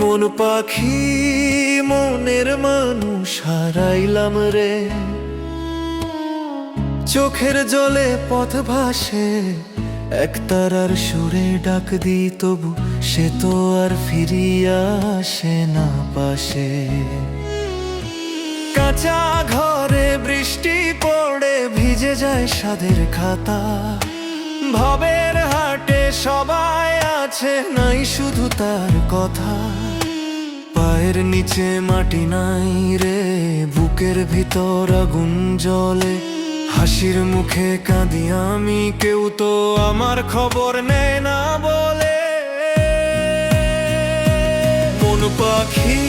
মন পাখি, মনের মানুষ হারাইলাম রে। চোখের জলে পথ ভাসে, এক তারার সুরে ডাক দি তবু সে তো আর ফিরিয়া আসে না পাশে। কাঁচা ঘরে বৃষ্টি পড়ে ভিজে যায় সাদের খাতা। ভবের হাটে সবাই আছে, নাই শুধু তার কথা। পায়ের নিচে মাটি নাই রে, বুকের ভিতর আগুন জ্বলে। হাসির মুখে কাঁদি আমি, কেউ তো আমার খবর নেয় না বলে। মন পাখি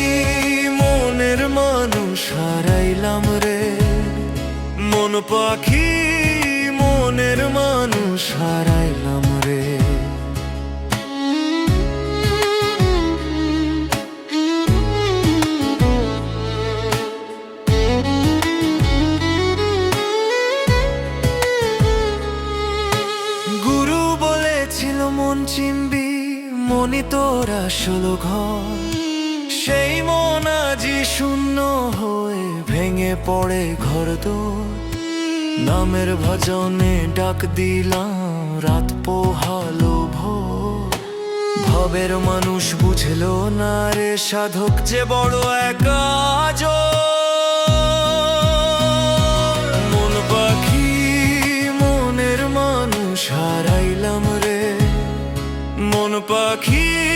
পাখি মনের মানুষ হারাইলাম রে। গুরু বলেছিল, মন চিনবি মনি তোর আসল ঘর। সেই মন আজি শূন্য হয়ে ভেঙে পড়ে ঘর দোর। নামের ভজনে ডাক দিলাম, রাত পোহালো ভোর। ভবের মানুষ বুঝলো না রে সাধক, যে বড় একা মন পাখি, মনের মানুষ হারাইলাম রে। মন পাখি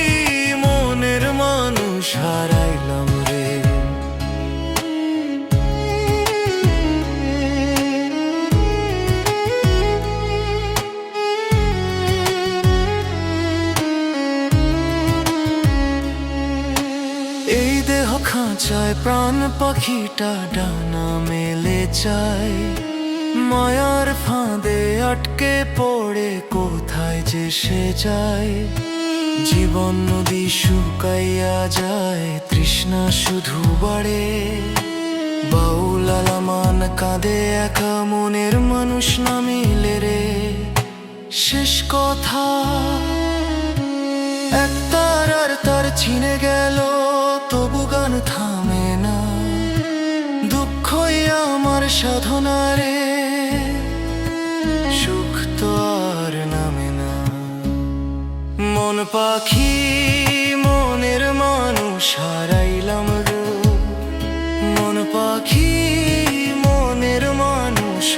খাঁচায় প্রাণ পাখিটা ডানা মেলে চায়। মায়ার ফাঁদে আটকে পড়ে, কোথায় যে সে যায়। জীবন নদী শুকাইয়া যায়, তৃষ্ণা শুধু বাড়ে। বাউল কাঁদে, একা মনের মানুষ না মিলে রে। শেষ কথা, এক তার আর তার চিনে গেল। তবু গান থামে না। দুঃখই আমার সাধনা রে। সুখ তো আর নামে না। মন পাখি, মনের মানুষ হারাইলাম মন পাখি, মনের মানুষ